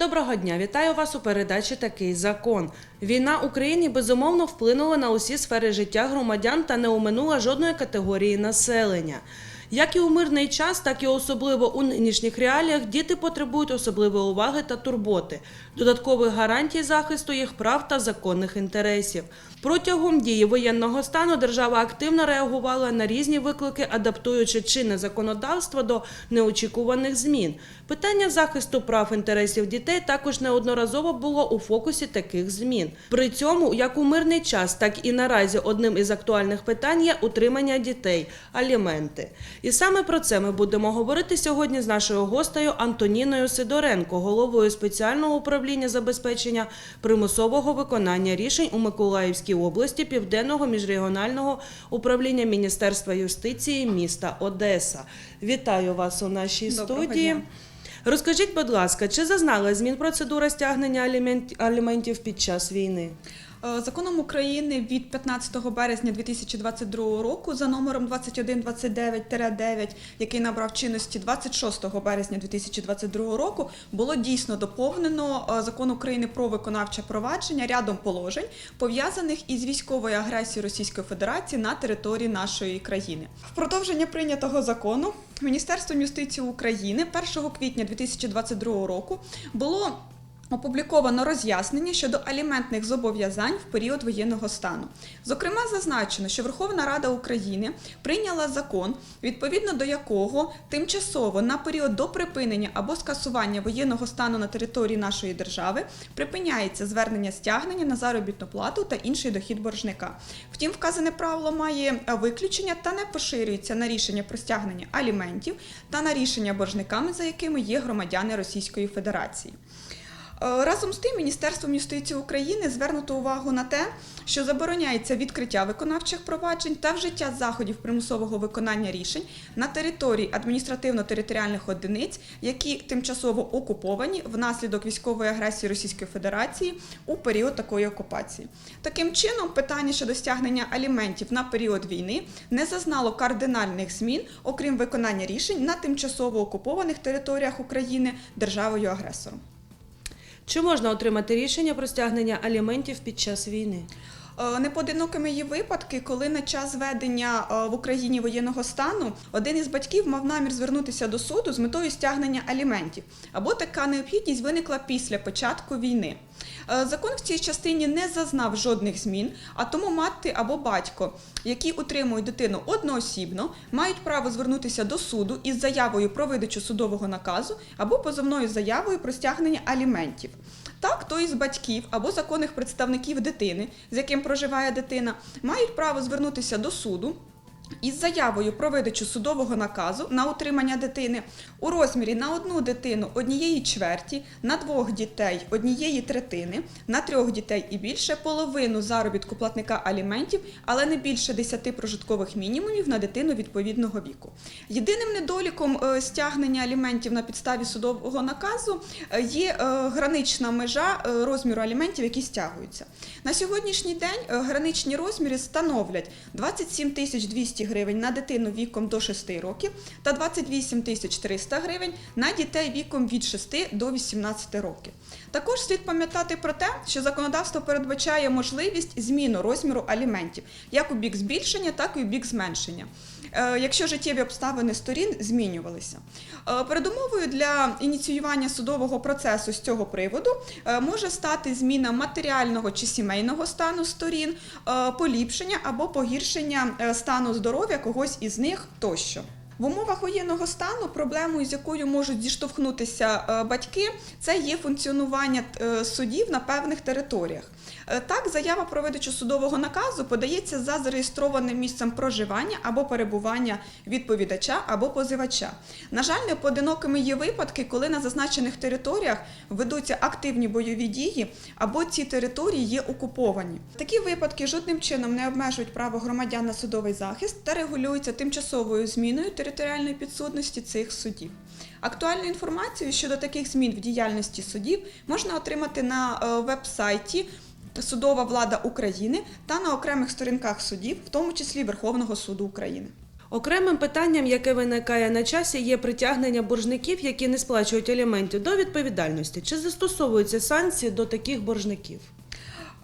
Доброго дня, вітаю вас у передачі Такий закон. Війна Україні безумовно вплинула на усі сфери життя громадян та не оминула жодної категорії населення. Як і у мирний час, так і особливо у нинішніх реаліях діти потребують особливої уваги та турботи, додаткових гарантій захисту їх прав та законних інтересів. Протягом дії воєнного стану держава активно реагувала на різні виклики, адаптуючи чинне законодавство до неочікуваних змін. Питання захисту прав інтересів дітей також неодноразово було у фокусі таких змін. При цьому, як у мирний час, так і наразі одним із актуальних питань є утримання дітей, аліменти. І саме про це ми будемо говорити сьогодні з нашою гостею Антоніною Сидоренко, головою спеціального управління забезпечення примусового виконання рішень у Миколаївській області Південного міжрегіонального управління Міністерства юстиції міста Одеса. Вітаю вас у нашій Доброго студії. дня. Розкажіть, будь ласка, чи зазнала змін процедура стягнення алімент- аліментів під час війни? Е, Законом України від 15 березня 2022 року за номером 2129-9, який набрав чинності 26 березня 2022 року, було дійсно доповнено е, закон України про виконавче провадження рядом положень, пов'язаних із військовою агресією Російської Федерації на території нашої країни. В продовження прийнятого закону Міністерством юстиції України 1 квітня 2022 року було Опубліковано роз'яснення щодо аліментних зобов'язань в період воєнного стану. Зокрема, зазначено, що Верховна Рада України прийняла закон, відповідно до якого тимчасово на період до припинення або скасування воєнного стану на території нашої держави припиняється звернення стягнення на заробітну плату та інший дохід боржника. Втім, вказане правило має е, виключення та не поширюється на рішення про стягнення аліментів та на рішення боржниками, за якими є громадяни Російської Федерації. Е, Разом з тим, Міністерством юстиції України звернуто увагу на те, що забороняється відкриття виконавчих проваджень та вжиття заходів примусового виконання рішень на території адміністративно-територіальних одиниць, які тимчасово окуповані внаслідок військової агресії Російської Федерації у період такої окупації. Таким чином, питання щодо стягнення аліментів на період війни не зазнало кардинальних змін, окрім виконання рішень на тимчасово окупованих територіях України державою агресором. Чи можна отримати рішення про стягнення аліментів під час війни? Е, Непоодинокими є випадки, коли на час ведення е, в Україні воєнного стану один із батьків мав намір звернутися до суду з метою стягнення аліментів, або така необхідність виникла після початку війни. Е, Закон в цій частині не зазнав жодних змін, а тому мати або батько, які утримують дитину одноосібно, мають право звернутися до суду із заявою про видачу судового наказу або позовною заявою про стягнення аліментів. Так, той із батьків або законних представників дитини, з яким проживає дитина, мають право звернутися до суду із заявою про видачу судового наказу на утримання дитини у розмірі на одну дитину однієї чверті, на двох дітей однієї третини, на трьох дітей і більше половину заробітку платника аліментів, але не більше 10 прожиткових мінімумів на дитину відповідного віку. Єдиним недоліком е, стягнення аліментів на підставі судового наказу е, є е, гранична межа розміру аліментів, які стягуються. На сьогоднішній день граничні розміри становлять 27 тисяч 200 гривень на дитину віком до 6 років та 28 тисяч 300 гривень на дітей віком від 6 до 18 років. Також слід пам'ятати про те, що законодавство передбачає можливість зміну розміру аліментів як у бік збільшення, так і у бік зменшення. Е, Якщо життєві обставини сторін змінювалися, Е, передумовою для ініціювання судового процесу з цього приводу е, може стати зміна матеріального чи сімейного стану сторін, поліпшення або погіршення стану здоров'я когось із них тощо. В умовах воєнного стану проблемою, з якою можуть зіштовхнутися батьки, це є функціонування судів на певних територіях. Е, Так, заява про видачу судового наказу подається за зареєстрованим місцем проживання або перебування відповідача або позивача. На жаль, непоодинокими є випадки, коли на зазначених територіях ведуться активні бойові дії або ці території є окуповані. Такі випадки жодним чином не обмежують право громадян на судовий захист та регулюються тимчасовою зміною територіальної підсудності цих судів. Актуальну інформацію щодо таких змін в діяльності судів можна отримати на е, веб-сайті Судова влада України та на окремих сторінках судів, в тому числі Верховного суду України. Окремим питанням, яке виникає на часі, є притягнення боржників, які не сплачують аліментів до відповідальності. Чи застосовуються санкції до таких боржників?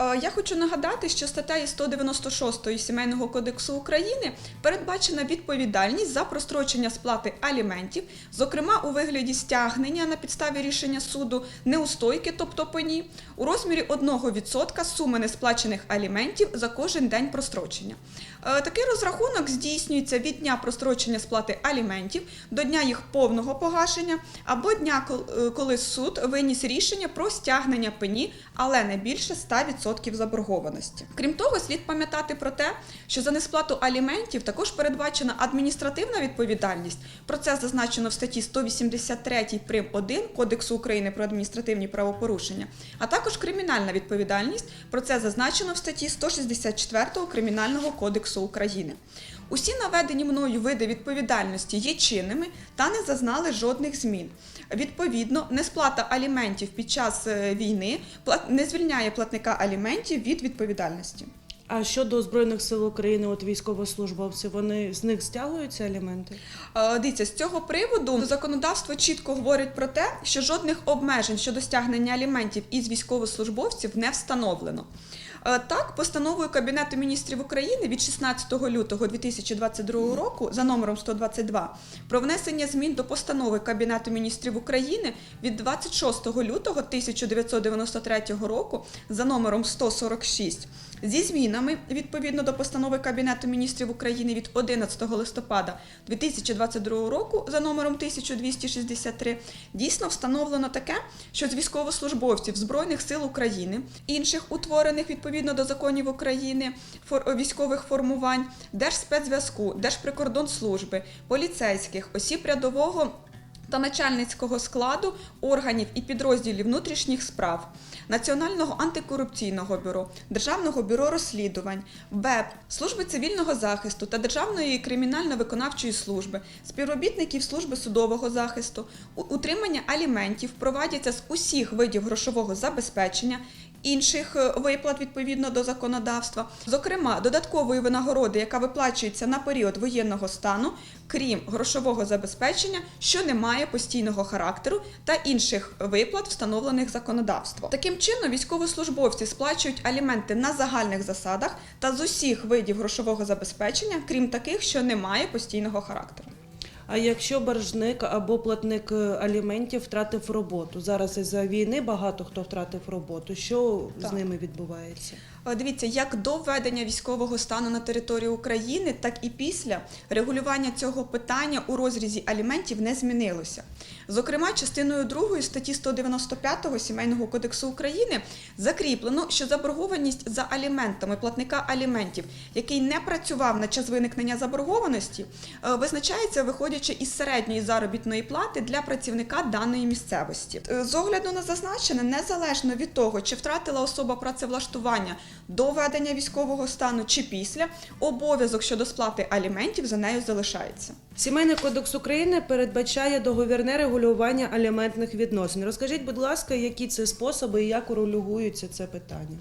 Е, Я хочу нагадати, що статтею 196 Сімейного кодексу України передбачена відповідальність за прострочення сплати аліментів, зокрема у вигляді стягнення на підставі рішення суду неустойки, тобто пені, у розмірі 1% суми несплачених аліментів за кожен день прострочення. Е, Такий розрахунок здійснюється від дня прострочення сплати аліментів до дня їх повного погашення або дня, е, коли суд виніс рішення про стягнення пені, але не більше 100% заборгованості. Крім того, слід пам'ятати про те, що за несплату аліментів також передбачена адміністративна відповідальність. Про це зазначено в статті 183 прим. 1 Кодексу України про адміністративні правопорушення, а також кримінальна відповідальність. Про це зазначено в статті 164 Кримінального кодексу України. Усі наведені мною види відповідальності є чинними та не зазнали жодних змін. Відповідно, несплата аліментів під час е, війни не звільняє платника аліментів від відповідальності. А щодо Збройних сил України, от військовослужбовці, вони з них стягуються аліменти? Е, Дивіться, з цього приводу законодавство чітко говорить про те, що жодних обмежень щодо стягнення аліментів із військовослужбовців не встановлено. Е, Так, постановою Кабінету міністрів України від 16 лютого 2022 року за номером 122 про внесення змін до постанови Кабінету міністрів України від 26 лютого 1993 року за номером 146 зі змінами відповідно до постанови Кабінету міністрів України від 11 листопада 2022 року за номером 1263 дійсно встановлено таке, що з військовослужбовців Збройних сил України, інших утворених відповідно до законів України фор- військових формувань, Держспецзв'язку, Держприкордонслужби, поліцейських, осіб рядового та начальницького складу органів і підрозділів внутрішніх справ, Національного антикорупційного бюро, Державного бюро розслідувань, БЕП, Служби цивільного захисту та Державної кримінально-виконавчої служби, співробітників служби судового захисту, утримання аліментів провадяться з усіх видів грошового забезпечення. Інших е, виплат відповідно до законодавства, зокрема додаткової винагороди, яка виплачується на період воєнного стану, крім грошового забезпечення, що не має постійного характеру, та інших виплат, встановлених законодавством. Таким чином, військовослужбовці сплачують аліменти на загальних засадах та з усіх видів грошового забезпечення, крім таких, що не має постійного характеру. А якщо боржник або платник е, аліментів втратив роботу, зараз із-за війни багато хто втратив роботу. Що Так. з ними відбувається? Е, Дивіться, як до введення військового стану на території України, так і після регулювання цього питання у розрізі аліментів не змінилося. Зокрема, частиною 2 статті 195 Сімейного кодексу України закріплено, що заборгованість за аліментами платника аліментів, який не працював на час виникнення заборгованості, е, визначається виходячи із середньої заробітної плати для працівника даної місцевості. Е, З огляду на зазначене, незалежно від того, чи втратила особа працевлаштування до введення військового стану чи після, обов'язок щодо сплати аліментів за нею залишається. Сімейний кодекс України передбачає договірне регулювання аліментних відносин. Розкажіть, будь ласка, які це способи і як урегулюється це питання?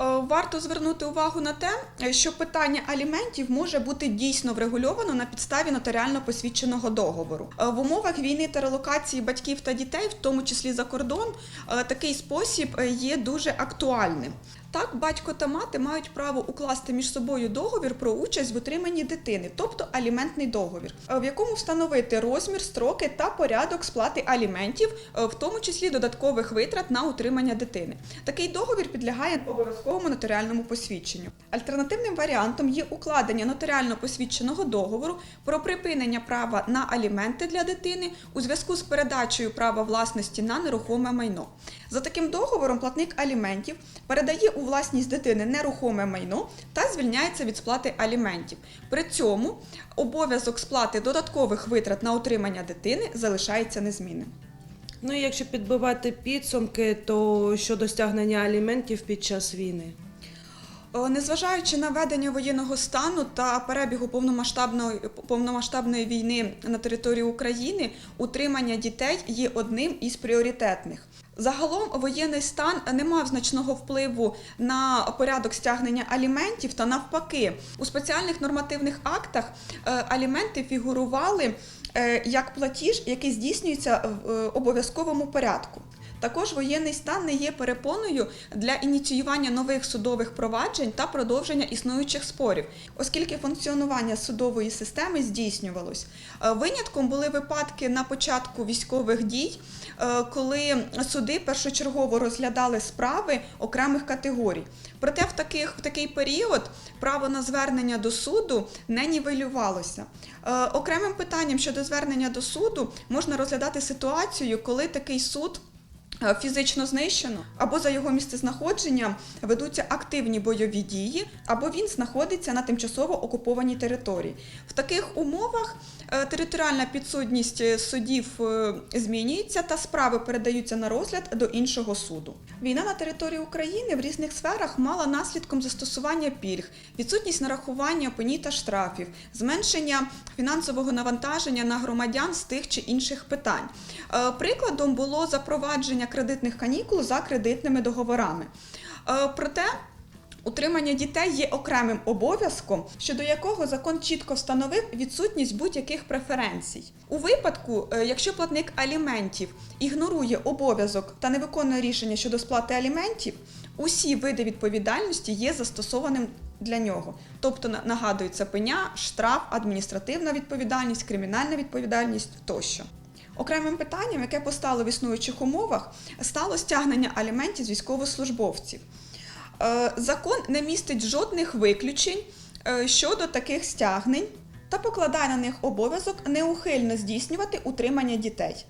Е, Варто звернути увагу на те, що питання аліментів може бути дійсно врегульовано на підставі нотаріально посвідченого договору. Е, В умовах війни та релокації батьків та дітей, в тому числі за кордон, е, такий спосіб є дуже актуальним. Так, батько та мати мають право укласти між собою договір про участь в утриманні дитини, тобто аліментний договір, в якому встановити розмір, строки та порядок сплати аліментів, в тому числі додаткових витрат на утримання дитини. Такий договір підлягає обов'язковому нотаріальному посвідченню. Альтернативним варіантом є укладення нотаріально посвідченого договору про припинення права на аліменти для дитини у зв'язку з передачею права власності на нерухоме майно. За таким договором платник аліментів передає у власність дитини нерухоме майно та звільняється від сплати аліментів. При цьому обов'язок сплати додаткових витрат на утримання дитини залишається незмінним. Ну і якщо підбивати підсумки, то щодо стягнення аліментів під час війни. Е, Незважаючи на ведення воєнного стану та перебігу повномасштабної повномасштабної війни на території України, утримання дітей є одним із пріоритетних. Загалом воєнний стан не мав значного впливу на порядок стягнення аліментів та навпаки у спеціальних нормативних актах е, аліменти фігурували як платіж, який здійснюється в е, обов'язковому порядку. Також воєнний стан не є перепоною для ініціювання нових судових проваджень та продовження існуючих спорів, оскільки функціонування судової системи здійснювалось. Е, Винятком були випадки на початку військових дій, е, коли суди першочергово розглядали справи окремих категорій. Проте в, таких, в такий період право на звернення до суду не нівелювалося. Е, Окремим питанням щодо звернення до суду можна розглядати ситуацію, коли такий суд фізично знищено, або за його місцезнаходженням ведуться активні бойові дії, або він знаходиться на тимчасово окупованій території. В таких умовах е, територіальна підсудність е, судів е, змінюється та справи передаються на розгляд до іншого суду. Війна на території України в різних сферах мала наслідком застосування пільг, відсутність нарахування пені та штрафів, зменшення фінансового навантаження на громадян з тих чи інших питань. Е, Прикладом було запровадження кредитних канікул за кредитними договорами. Е, Проте Утримання дітей є окремим обов'язком, щодо якого закон чітко встановив відсутність будь-яких преференцій. У випадку, е, якщо платник аліментів ігнорує обов'язок та не виконує рішення щодо сплати аліментів, усі види відповідальності є застосованим для нього. Тобто на- нагадується пеня, штраф, адміністративна відповідальність, кримінальна відповідальність тощо. Окремим питанням, яке постало в існуючих умовах, стало стягнення аліментів з військовослужбовців. Е, Закон не містить жодних виключень е, щодо таких стягнень та покладає на них обов'язок неухильно здійснювати утримання дітей.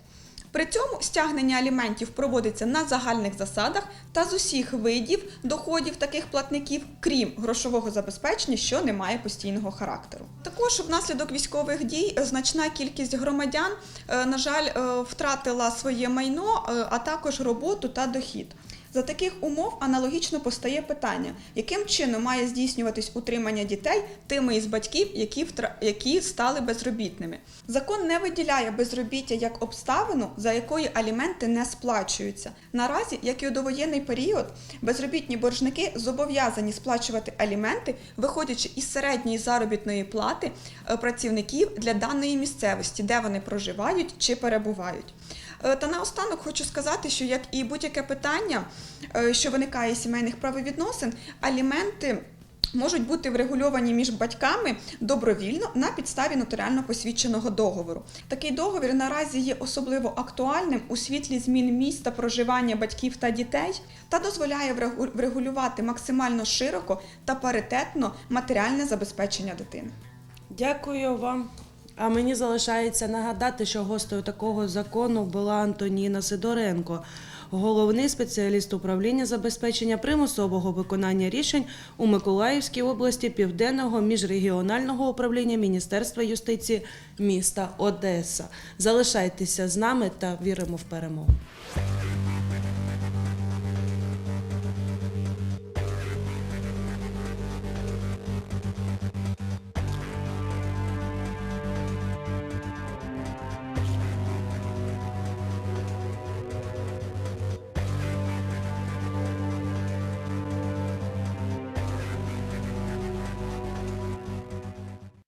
При цьому стягнення аліментів проводиться на загальних засадах та з усіх видів доходів таких платників, крім грошового забезпечення, що не має постійного характеру. Також внаслідок військових дій значна кількість громадян, е, на жаль, е, втратила своє майно, е, а також роботу та дохід. За таких умов аналогічно постає питання, яким чином має здійснюватись утримання дітей тими із батьків, які, які стали безробітними. Закон не виділяє безробіття як обставину, за якою аліменти не сплачуються. Наразі, як і у довоєнний період, безробітні боржники зобов'язані сплачувати аліменти, виходячи із середньої заробітної плати е, працівників для даної місцевості, де вони проживають чи перебувають. Е, Та наостанок хочу сказати, що як і будь-яке питання, е, що виникає з сімейних правовідносин, аліменти. Можуть бути врегульовані між батьками добровільно на підставі нотаріально посвідченого договору. Такий договір наразі є особливо актуальним у світлі змін місця проживання батьків та дітей та дозволяє врегу- врегулювати максимально широко та паритетно матеріальне забезпечення дитини. Дякую вам. А мені залишається нагадати, що гостею такого закону була Антоніна Сидоренко, головний спеціаліст управління забезпечення примусового виконання рішень у Миколаївській області Південного міжрегіонального управління Міністерства юстиції міста Одеса. Залишайтеся з нами та віримо в перемогу.